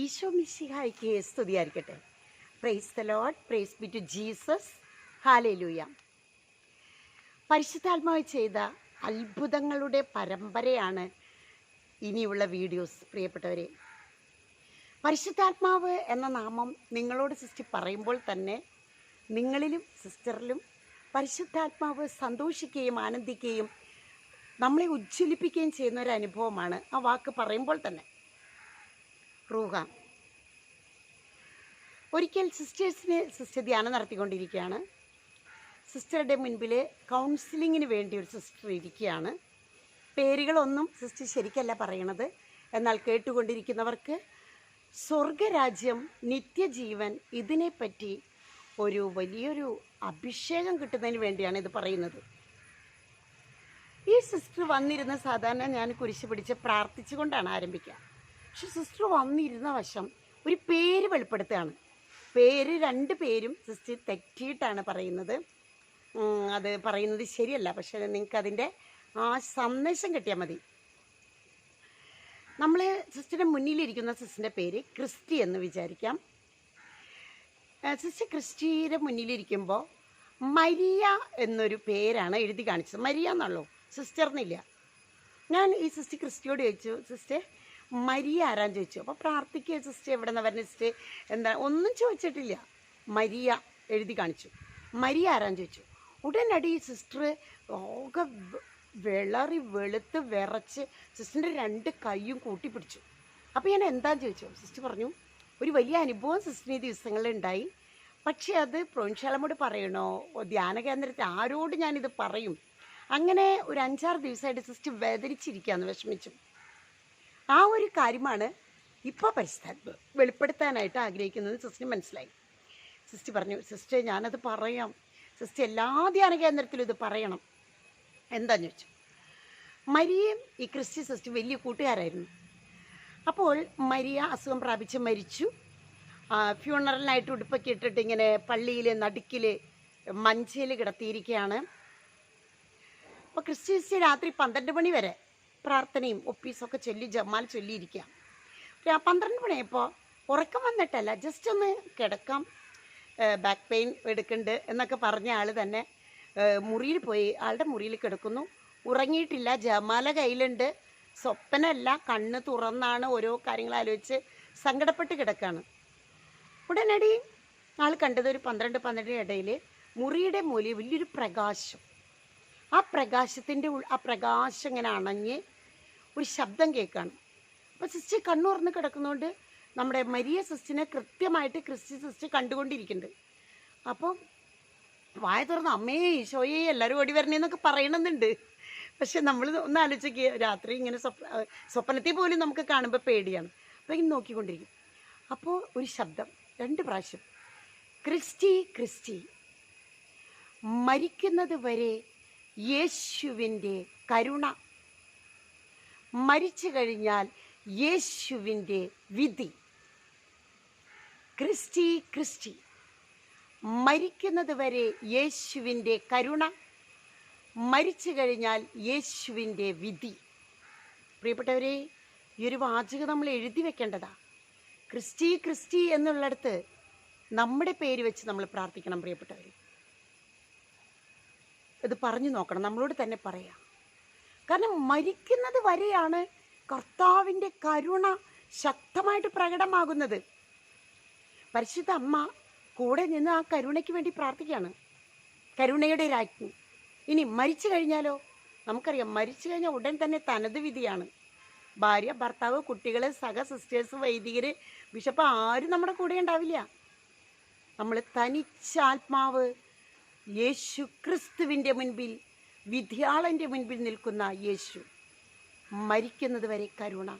ഈശോ മിശിഹായ്ക്ക് സ്തുതിയായിരിക്കട്ടെ. Praise the lord praise be to Jesus hallelujah പരിശുദ്ധാത്മാവ് ചെയ്ത അത്ഭുതങ്ങളുടെ പരമ്പരയാണ് ഇനിയുള്ള വീഡിയോസ് പ്രിയപ്പെട്ടവരെ. പരിശുദ്ധാത്മാവ് എന്ന നാമം നിങ്ങളോട് സിസ്റ്റർ പറയുമ്പോൾ തന്നെ നിങ്ങളിലും സിസ്റ്ററിലും പരിശുദ്ധാത്മാവ് സന്തോഷിക്കുകയും ആനന്ദിക്കുകയും നമ്മളെ ഉജ്ജ്വലിപ്പിക്കുകയും ചെയ്യുന്ന ഒരു അനുഭവമാണ് ആ വാക്ക് പറയുമ്പോൾ തന്നെ. റൂഹ. ഒരിക്കൽ സിസ്റ്റേഴ്സിന് സിസ്റ്റർ ധ്യാനം നടത്തിക്കൊണ്ടിരിക്കുകയാണ്. സിസ്റ്ററുടെ മുൻപിൽ കൗൺസിലിങ്ങിന് വേണ്ടി ഒരു സിസ്റ്റർ ഇരിക്കുകയാണ്. പേരുകളൊന്നും സിസ്റ്റർ ശരിക്കല്ല പറയണത്. എന്നാൽ കേട്ടുകൊണ്ടിരിക്കുന്നവർക്ക് സ്വർഗരാജ്യം നിത്യജീവൻ ഇതിനെപ്പറ്റി ഒരു വലിയൊരു അഭിഷേകം കിട്ടുന്നതിന് വേണ്ടിയാണ് ഇത് പറയുന്നത്. ഈ സിസ്റ്റർ വന്നിരുന്ന സാധാരണ ഞാൻ കുരിശ് പിടിച്ച് പ്രാർത്ഥിച്ചുകൊണ്ടാണ് ആരംഭിക്കുക. പക്ഷെ സിസ്റ്റർ വന്നിരുന്ന വശം ഒരു പേര് വെളിപ്പെടുത്തുകയാണ്. പേര് രണ്ട് പേരും സിസ്റ്റർ തെറ്റിയിട്ടാണ് പറയുന്നത്. അത് പറയുന്നത് ശരിയല്ല. പക്ഷെ നിങ്ങൾക്ക് അതിന്റെ ആ സന്ദേശം കിട്ടിയാൽ മതി. നമ്മൾ സിസ്റ്ററിന്റെ മുന്നിലിരിക്കുന്ന സിസ്റ്ററിന്റെ പേര് ക്രിസ്റ്റി എന്ന് വിചാരിക്കാം. സിസ്റ്റർ ക്രിസ്റ്റിയുടെ മുന്നിലിരിക്കുമ്പോൾ മരിയ എന്നൊരു പേരാണ് എഴുതി കാണിച്ചത്. മരിയ എന്നുള്ളൂ സിസ്റ്റർ എന്നില്ല ഞാൻ ഈ സിസ്റ്റർ ക്രിസ്റ്റിയോട് ചോദിച്ചു സിസ്റ്റർ മരിയ ആരാന്ന് ചോദിച്ചു. അപ്പോൾ പ്രാർത്ഥിക്കുക സിസ്റ്റർ എവിടെ നിന്ന് വരുന്ന സിസ്റ്റർ? എന്താ ഒന്നും ചോദിച്ചിട്ടില്ല. മരിയ എഴുതി കാണിച്ചു. മരിയ ആരാന്ന് ചോദിച്ചു. ഉടനടി സിസ്റ്റർ ആകെ വിളറി വെളുത്ത് വിറച്ച് സിസ്റ്ററിന്റെ രണ്ട് കൈയും കൂട്ടിപ്പിടിച്ചു. അപ്പോൾ ഞാൻ എന്താന്ന് ചോദിച്ചു? സിസ്റ്റർ പറഞ്ഞു ഒരു വലിയ അനുഭവം സിസ്റ്ററിന് ഈ ദിവസങ്ങളിൽ ഉണ്ടായി. പക്ഷേ അത് പ്രൊവിൻഷാലമോട് പറയണോ? ധ്യാന കേന്ദ്രത്തിൽ ആരോട് ഞാനിത് പറയും? അങ്ങനെ ഒരു അഞ്ചാറ് ദിവസമായിട്ട് സിസ്റ്റർ വേദനിച്ചിരിക്കുകയാണ് വിഷമിച്ചു. ആ ഒരു കാര്യമാണ് ഇപ്പോൾ പരിസ്ഥിതി വെളിപ്പെടുത്താനായിട്ട് ആഗ്രഹിക്കുന്നത്. സിസ്റ്റർ മനസ്സിലായി. സിസ്റ്റർ പറഞ്ഞു സിസ്റ്റർ ഞാനത് പറയാം. സിസ്റ്റർ എല്ലാ ധ്യാന കേന്ദ്രത്തിലും ഇത് പറയണം. എന്താന്ന് ചോദിച്ചു. മരിയയും ഈ ക്രിസ്ത്യൻ സിസ്റ്റർ വലിയ കൂട്ടുകാരായിരുന്നു. അപ്പോൾ മരിയ അസുഖം പ്രാപിച്ച് മരിച്ചു. ഫ്യൂണറലിനായിട്ട് ഉടുപ്പൊക്കെ ഇട്ടിട്ട് ഇങ്ങനെ പള്ളിയിൽ നടുക്കിൽ മഞ്ചയിൽ കിടത്തിയിരിക്കുകയാണ്. അപ്പോൾ ക്രിസ്ത്യൻസ് രാത്രി പന്ത്രണ്ട് മണി വരെ പ്രാർത്ഥനയും ഒപ്പീസൊക്കെ ചൊല്ലി ജമാൽ ചൊല്ലിയിരിക്കുക ഒരു പന്ത്രണ്ട് മണിയായപ്പോൾ ഉറക്കം വന്നിട്ടല്ല ജസ്റ്റ് ഒന്ന് കിടക്കാം ബാക്ക് പെയിൻ എടുക്കുന്നുണ്ട് എന്നൊക്കെ പറഞ്ഞ ആൾ തന്നെ മുറിയിൽ പോയി. ആളുടെ മുറിയിൽ കിടക്കുന്നു. ഉറങ്ങിയിട്ടില്ല ജമാല കയ്യിലുണ്ട്. സ്വപ്നമല്ല കണ്ണ് തുറന്നാണ് ഓരോ കാര്യങ്ങൾ ആലോചിച്ച് സങ്കടപ്പെട്ട് കിടക്കുകയാണ് ഉടനടി ആൾ കണ്ടത് ഒരു പന്ത്രണ്ട് പന്ത്രണ്ടിന് ഇടയിൽ മുറിയുടെ മൂലയിൽ വലിയൊരു പ്രകാശം. ആ പ്രകാശത്തിന്റെ ആ പ്രകാശം ഇങ്ങനെ അണഞ്ഞ് ഒരു ശബ്ദം കേൾക്കുകയാണ് അപ്പോൾ സിസ്റ്റർ കണ്ണുറന്ന് കിടക്കുന്നതുകൊണ്ട് നമ്മുടെ മരിയ സിസ്റ്റിനെ കൃത്യമായിട്ട് ക്രിസ്റ്റി സിസ്റ്റർ കണ്ടുകൊണ്ടിരിക്കുന്നുണ്ട്. അപ്പം വായ തുറന്ന് അമ്മേ ഈശോയെ എല്ലാവരും ഓടി വരണേന്നൊക്കെ പറയണമെന്നുണ്ട് പക്ഷെ നമ്മൾ ഒന്ന് ആലോചിക്കുക രാത്രി ഇങ്ങനെ സ്വപ്ന സ്വപ്നത്തിൽ പോലും നമുക്ക് കാണുമ്പോൾ പേടിയാണ്. അപ്പോൾ ഇങ്ങനെ നോക്കിക്കൊണ്ടിരിക്കും. അപ്പോൾ ഒരു ശബ്ദം രണ്ട് പ്രാവശ്യം. ക്രിസ്റ്റി ക്രിസ്റ്റി മരിക്കുന്നത് വരെ യേശുവിന്റെ കരുണ മരിച്ചു കഴിഞ്ഞാൽ യേശുവിന്റെ വിധി. ക്രിസ്റ്റി ക്രിസ്റ്റി മരിക്കുന്നത് വരെ യേശുവിന്റെ കരുണ മരിച്ചു കഴിഞ്ഞാൽ യേശുവിന്റെ വിധി. പ്രിയപ്പെട്ടവരെ ഈ ഒരു വാചകം നമ്മൾ എഴുതി വെക്കേണ്ടതാ. ക്രിസ്റ്റി ക്രിസ്റ്റി എന്നുള്ളിടത്ത് നമ്മുടെ പേര് വെച്ച് നമ്മൾ പ്രാർത്ഥിക്കണം പ്രിയപ്പെട്ടവർ ഇത് പറഞ്ഞു നോക്കണം നമ്മളോട് തന്നെ പറയാം. കാരണം മരിക്കുന്നത് വരെയാണ് കർത്താവിന്റെ കരുണ ശക്തമായിട്ട് പ്രകടമാകുന്നത്. പരിശുദ്ധ അമ്മ കൂടെ നിന്ന് ആ കരുണയ്ക്ക് വേണ്ടി പ്രാർത്ഥിക്കുകയാണ്. കരുണയുടെ രാജ്ഞി. ഇനി മരിച്ചു കഴിഞ്ഞാലോ? നമുക്കറിയാം മരിച്ചു കഴിഞ്ഞാൽ ഉടൻ തന്നെ തനത് വിധിയാണ്. ഭാര്യ ഭർത്താവ് കുട്ടികൾ സഹ സിസ്റ്റേഴ്സ് വൈദികർ ബിഷപ്പ് ആരും നമ്മുടെ കൂടെ ഉണ്ടാവില്ല. നമ്മൾ തനിച്ചാത്മാവ് യേശു ക്രിസ്തുവിന്റെ മുൻപിൽ വിധിയാളന്റെ മുൻപിൽ നിൽക്കുന്ന യേശു മരിക്കുന്നത് വരെ കരുണ.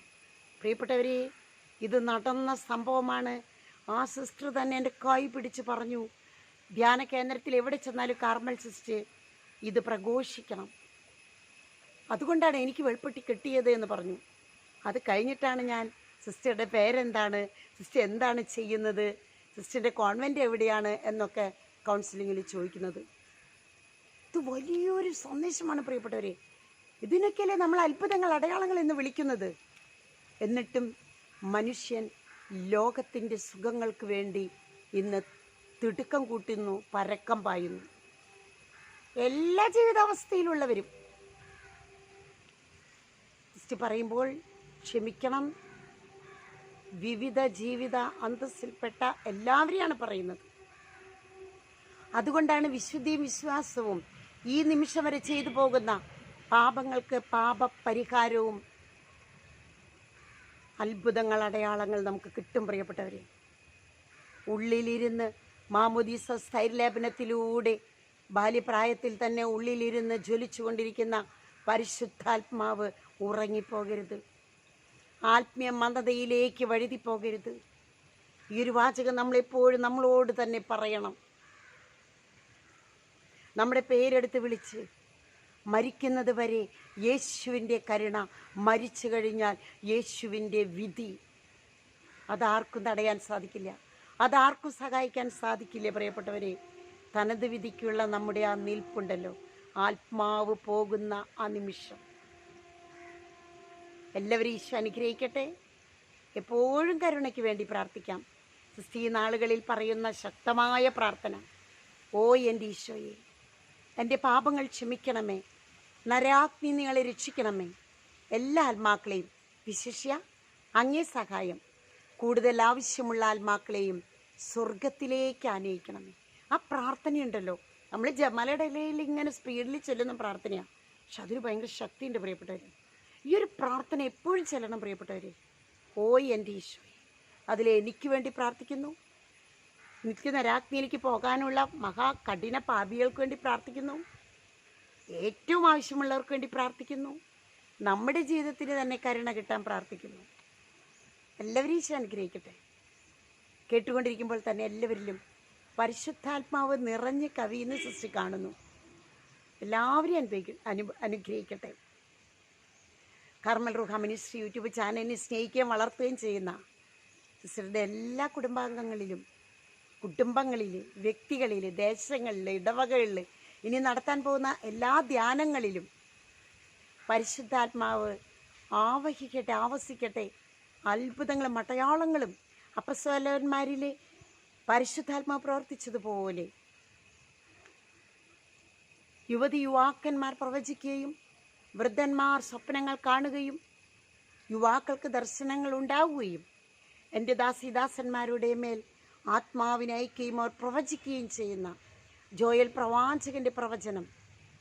പ്രിയപ്പെട്ടവരെ ഇത് നടന്ന സംഭവമാണ്. ആ സിസ്റ്റർ തന്നെ എന്റെ കൈ പിടിച്ച് പറഞ്ഞു ധ്യാന കേന്ദ്രത്തിൽ എവിടെ ചെന്നാലും കാർമൽ സിസ്റ്റർ ഇത് പ്രഘോഷിക്കണം. അതുകൊണ്ടാണ് എനിക്ക് വെളുപ്പെട്ടി കിട്ടിയത് എന്ന് പറഞ്ഞു. അത് കഴിഞ്ഞിട്ടാണ് ഞാൻ സിസ്റ്ററുടെ പേരെന്താണ് സിസ്റ്റർ എന്താണ് ചെയ്യുന്നത് സിസ്റ്ററിന്റെ കോൺവെന്റ് എവിടെയാണ് എന്നൊക്കെ കൗൺസിലിങ്ങിൽ ചോദിക്കുന്നത്. ഇത് വലിയൊരു സന്ദേശമാണ് പ്രിയപ്പെട്ടവരെ. ഇതിനൊക്കെയല്ലേ നമ്മൾ അത്ഭുതങ്ങൾ അടയാളങ്ങൾ എന്ന് വിളിക്കുന്നത്? എന്നിട്ടും മനുഷ്യൻ ലോകത്തിന്റെ സുഖങ്ങൾക്ക് വേണ്ടി ഇന്ന് തിടുക്കം കൂട്ടുന്നു പരക്കം പായുന്നു. എല്ലാ ജീവിതാവസ്ഥയിലുള്ളവരും ജസ്റ്റ് പറയുമ്പോൾ ക്ഷമിക്കണം. വിവിധ ജീവിത അന്തസ്സിൽപ്പെട്ട എല്ലാവരെയാണ് പറയുന്നത്. അതുകൊണ്ടാണ് വിശുദ്ധിയും വിശ്വാസവും ഈ നിമിഷം വരെ ചെയ്തു പോകുന്ന പാപങ്ങൾക്ക് പാപപരിഹാരവും അത്ഭുതങ്ങൾ അടയാളങ്ങൾ നമുക്ക് കിട്ടും പ്രിയപ്പെട്ടവരെ. ഉള്ളിലിരുന്ന് മാമുദീസ സ്ഥൈര്യലേപനത്തിലൂടെ ബാല്യപ്രായത്തിൽ തന്നെ ഉള്ളിലിരുന്ന് ജ്വലിച്ചുകൊണ്ടിരിക്കുന്ന പരിശുദ്ധാത്മാവ് ഉറങ്ങിപ്പോകരുത്. ആത്മീയ മന്ദതയിലേക്ക് വഴുതിപ്പോകരുത്. ഈ ഒരു വാചകം നമ്മളെപ്പോഴും നമ്മളോട് തന്നെ പറയണം. നമ്മുടെ പേരെടുത്ത് വിളിച്ച് മരിക്കുന്നത് വരെ യേശുവിന്റെ കരുണ മരിച്ചു കഴിഞ്ഞാൽ യേശുവിന്റെ വിധി. അതാർക്കും തടയാൻ സാധിക്കില്ല. അതാർക്കും സഹായിക്കാൻ സാധിക്കില്ല പ്രിയപ്പെട്ടവരെ. തനത് വിധിക്കുള്ള നമ്മുടെ ആ നിൽപ്പുണ്ടല്ലോ. ആത്മാവ് പോകുന്ന ആ നിമിഷം. എല്ലാവരും ഈശോ അനുഗ്രഹിക്കട്ടെ. എപ്പോഴും കരുണയ്ക്ക് വേണ്ടി പ്രാർത്ഥിക്കാം. ക്രിസ്തീ നാളുകളിൽ പറയുന്ന ശക്തമായ പ്രാർത്ഥന. ഓ എന്റെ ഈശോയെ. എന്റെ പാപങ്ങൾ ക്ഷമിക്കണമേ. നരാഗ്നി നിങ്ങളെ രക്ഷിക്കണമേ. എല്ലാ ആത്മാക്കളെയും വിശിഷ്യ അങ്ങേ സഹായം. കൂടുതൽ ആവശ്യമുള്ള ആത്മാക്കളെയും സ്വർഗത്തിലേക്ക് ആനയിക്കണമേ. ആ പ്രാർത്ഥനയുണ്ടല്ലോ. നമ്മൾ ജമലയുടെ ഇലയിൽ ഇങ്ങനെ സ്പീഡിൽ ചെല്ലുന്ന പ്രാർത്ഥനയാണ് പക്ഷെ അതിന് ഭയങ്കര ശക്തിയുണ്ട് പ്രിയപ്പെട്ടവർ ഈ ഒരു പ്രാർത്ഥന എപ്പോഴും ചെല്ലണം പ്രിയപ്പെട്ടവർ ഓയ് എന്റെ ഈശോ അതിൽ എനിക്ക് വേണ്ടി പ്രാർത്ഥിക്കുന്നു. നിൽക്കുന്ന രാജ്ഞിയിലേക്ക് പോകാനുള്ള മഹാ കഠിന പാപികൾക്ക് വേണ്ടി പ്രാർത്ഥിക്കുന്നു. ഏറ്റവും ആവശ്യമുള്ളവർക്ക് വേണ്ടി പ്രാർത്ഥിക്കുന്നു. നമ്മുടെ ജീവിതത്തിന് തന്നെ കരുണ കിട്ടാൻ പ്രാർത്ഥിക്കുന്നു. എല്ലാവരും ഈശോ അനുഗ്രഹിക്കട്ടെ. കേട്ടുകൊണ്ടിരിക്കുമ്പോൾ തന്നെ എല്ലാവരിലും പരിശുദ്ധാത്മാവ് നിറഞ്ഞ് കവിയുന്ന സൃഷ്ടി കാണുന്നു. എല്ലാവരെയും അനുഭവിക്ക അനു അനുഗ്രഹിക്കട്ടെ. കർമ്മൽ റുഹ മിനിസ്ട്രി യൂട്യൂബ് ചാനലിനെ സ്നേഹിക്കുകയും വളർത്തുകയും ചെയ്യുന്ന സിസ്റ്ററുടെ എല്ലാ കുടുംബാംഗങ്ങളിലും കുടുംബങ്ങളിൽ വ്യക്തികളിൽ ദേശങ്ങളിൽ ഇടവകളിൽ ഇനി നടത്താൻ പോകുന്ന എല്ലാ ധ്യാനങ്ങളിലും പരിശുദ്ധാത്മാവ് ആവഹിക്കട്ടെ ആവസിക്കട്ടെ. അത്ഭുതങ്ങളും മട്ടയാളങ്ങളും അപ്രസവലവന്മാരിൽ പരിശുദ്ധാത്മാവ് പ്രവർത്തിച്ചതുപോലെ യുവതി യുവാക്കന്മാർ പ്രവചിക്കുകയും വൃദ്ധന്മാർ സ്വപ്നങ്ങൾ കാണുകയും യുവാക്കൾക്ക് ദർശനങ്ങൾ ഉണ്ടാവുകയും എന്റെ ദാസിദാസന്മാരുടെ മേൽ ആത്മാവിനെ അയക്കുകയും അവർ പ്രവചിക്കുകയും ചെയ്യുന്ന ജോയൽ പ്രവാചകന്റെ പ്രവചനം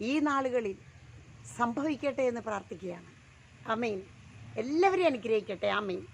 ഈ നാളുകളിൽ സംഭവിക്കട്ടെ എന്ന് പ്രാർത്ഥിക്കുകയാണ്. അമീൻ എല്ലാവരെയും അനുഗ്രഹിക്കട്ടെ. അമീൻ